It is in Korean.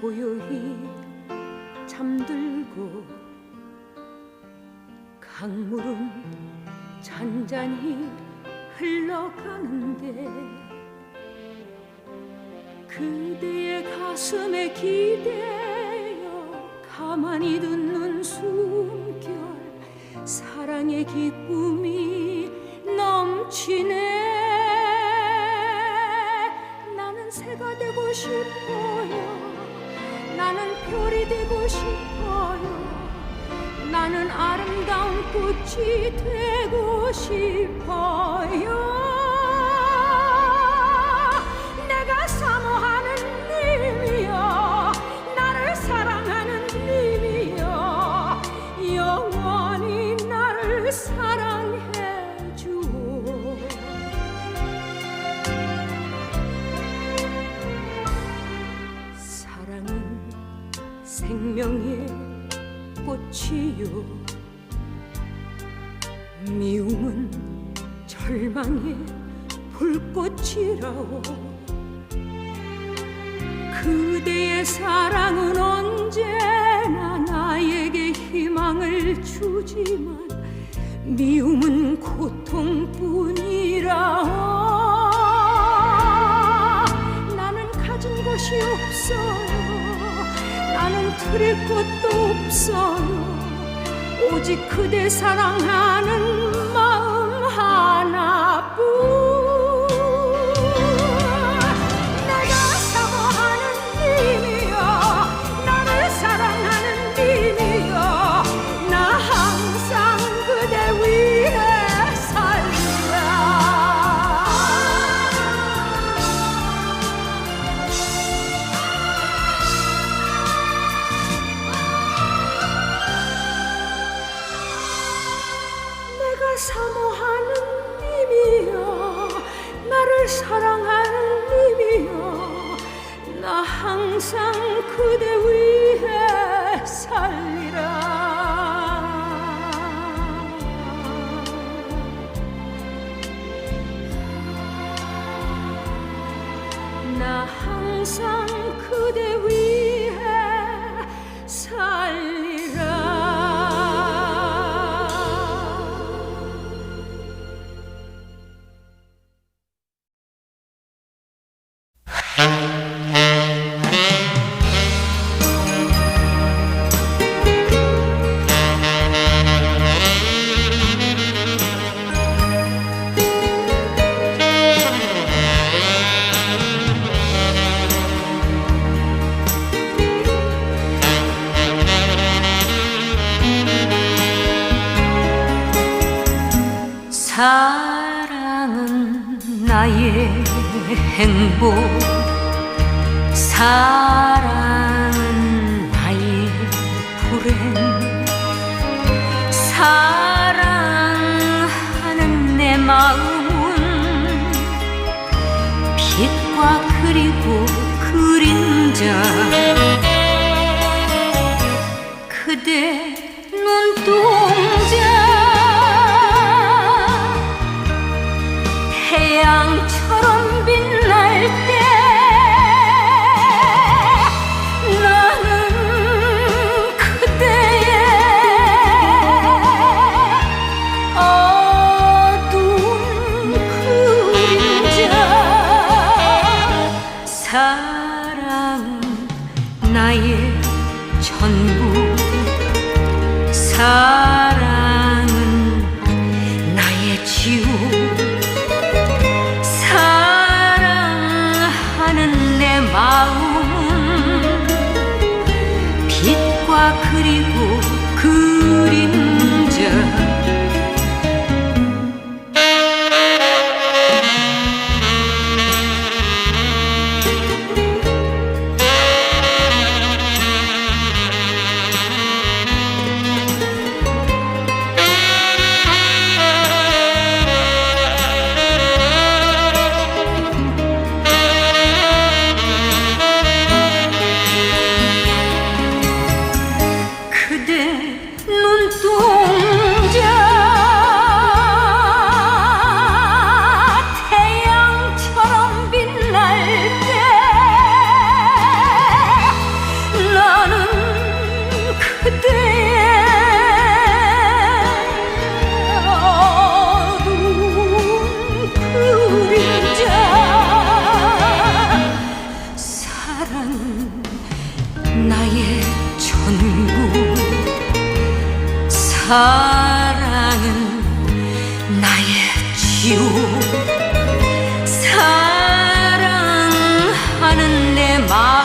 고요히 잠들고 강물은 잔잔히 흘러가는데 그대의 가슴에 기대어 가만히 듣는 숨결 사랑의 기쁨이 넘치네 나는 별이 되고 싶어요. 나는 아름다운 꽃이 되고 싶어요 생명의 꽃이요. 미움은 절망의 불꽃이라오. 그대의 사랑은 언제나 나에게 희망을 주지만 미움은 고통 없어요. 오직 그대 사랑하는 마음 하나뿐 사랑하는 님이여 나 항상 그대 위해 살리라. 나 항상 나의 행복 사랑은 나의 불행. 사랑하는 내 마음은 빛과 그리고 그림자. 그대 눈동자 사랑은 나의 사랑은 나의 지우 사랑하는 내 마음